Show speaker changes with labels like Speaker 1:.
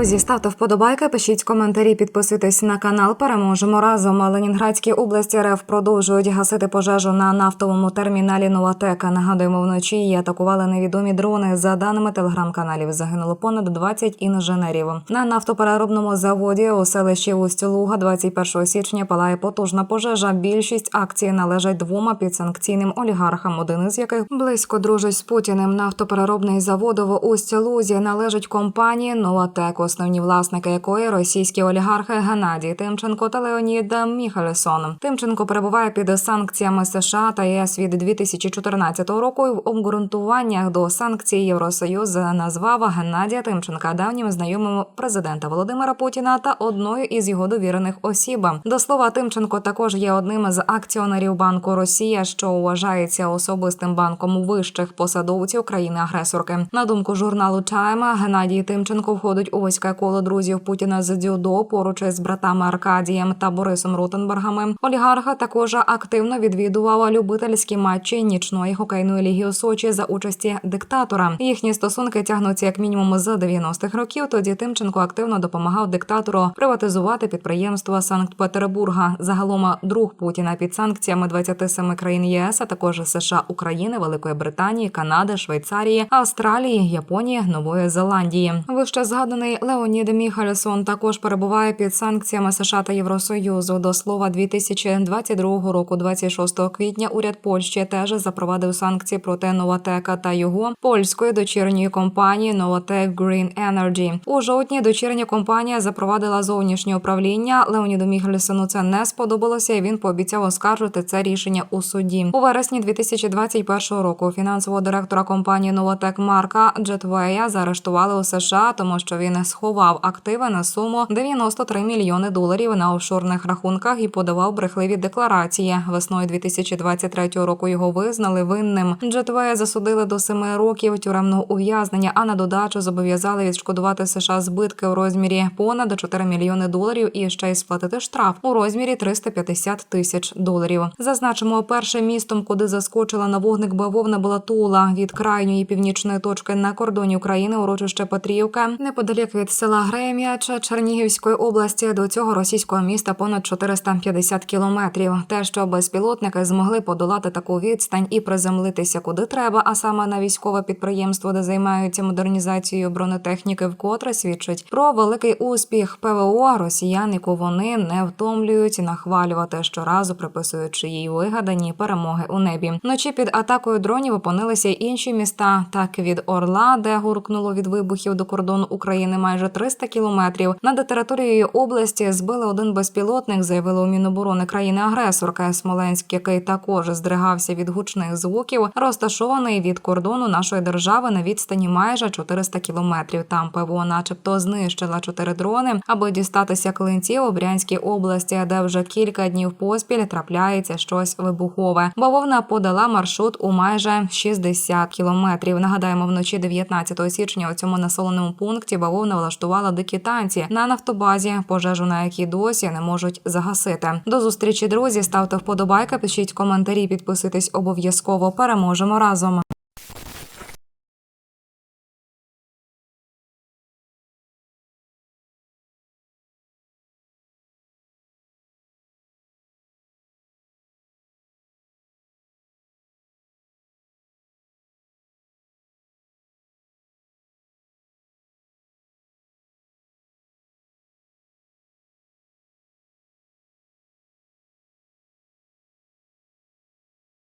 Speaker 1: Друзі, ставте вподобайки, пишіть коментарі, підписуйтесь на канал. Переможемо разом. Ленінградській області РФ продовжують гасити пожежу на нафтовому терміналі Новатека. Нагадуємо, вночі її атакували невідомі дрони. За даними телеграм-каналів, загинуло понад 20 інженерів. На нафтопереробному заводі у селищі Усть-Луга 21 січня палає потужна пожежа. Більшість акцій належать двома підсанкційним олігархам, один із яких близько дружить з Путіним. Нафтопереробний завод в Усть-Лузі належить компанії Новатек, основні власники якої російські олігархи Геннадій Тимченко та Леонід Міхельсон. Тимченко перебуває під санкціями США та ЄС від 2014 року. і В обґрунтуваннях до санкцій Євросоюз назвав Геннадія Тимченка давнім знайомим президента Володимира Путіна та одною із його довірених осіб. До слова, Тимченко також є одним з акціонерів банку Росія, що вважається особистим банком вищих посадовців країни-агресорки. На думку журналу Тайма, Геннадій Тимченко входить у вузьке коло друзів Путіна з дзюдо поруч із братами Аркадієм та Борисом Ротенбергами. Олігарха також активно відвідувала любительські матчі нічної хокейної ліги у Сочі за участі диктатора. Їхні стосунки тягнуться як мінімум з 90-х років. Тоді Тимченко активно допомагав диктатору приватизувати підприємства Санкт-Петербурга. Загалом друг Путіна під санкціями 27 країн ЄС, а також США, України, Великої Британії, Канади, Швейцарії, Австралії, Японії, Нової Зеландії. Вище згаданий Леонід Міхальсон також перебуває під санкціями США та Євросоюзу. До слова, 2022 року, 26 квітня, уряд Польщі теж запровадив санкції проти Новатека та його польської дочірньої компанії Novatec Green Energy. У жовтні дочірня компанія запровадила зовнішнє управління. Леоніду Міхельсону це не сподобалося. і Він пообіцяв оскаржити це рішення у суді. У вересні 2021 року фінансового директора компанії Novatec Марка Джетвея заарештували у США, тому що він сховав активи на суму 93 мільйони доларів на офшорних рахунках і подавав брехливі декларації. Весною 2023 року його визнали винним. Джетвея засудили до семи років тюремного ув'язнення, а на додачу зобов'язали відшкодувати США збитки у розмірі понад 4 мільйони доларів і ще й сплатити штраф у розмірі 350 тисяч доларів. Зазначимо, першим містом, куди заскочила на вогник бавовна, була Тула від крайньої північної точки на кордоні України, урочище Петрівка, неподалік від села Грем'яча Чернігівської області. До цього російського міста понад 450 кілометрів. Те, що безпілотники змогли подолати таку відстань і приземлитися куди треба, а саме на військове підприємство, де займаються модернізацією бронетехніки, вкотре свідчить про великий успіх ПВО росіян, яку вони не втомлюють нахвалювати щоразу, приписуючи їй вигадані перемоги у небі. Вночі під атакою дронів опинилися інші міста. Так від Орла, де гуркнуло від вибухів до кордону України майже 300 кілометрів. Над територією області збили один безпілотник, заявили у Міноборони країни-агресорка Смоленськ, який також здригався від гучних звуків, розташований від кордону нашої держави на відстані майже 400 кілометрів. Там ПВО, начебто, знищила чотири дрони, аби дістатися клинців у Брянській області, де вже кілька днів поспіль трапляється щось вибухове. Бавовна подала маршрут у майже 60 кілометрів. Нагадаємо, вночі 19 січня у цьому населеному пункті бавовна влаштувала дикі танці на нафтобазі, пожежу на якій досі не можуть загасити. До зустрічі, друзі. Ставте вподобайки, пишіть коментарі, підписуйтесь обов'язково. Переможемо разом.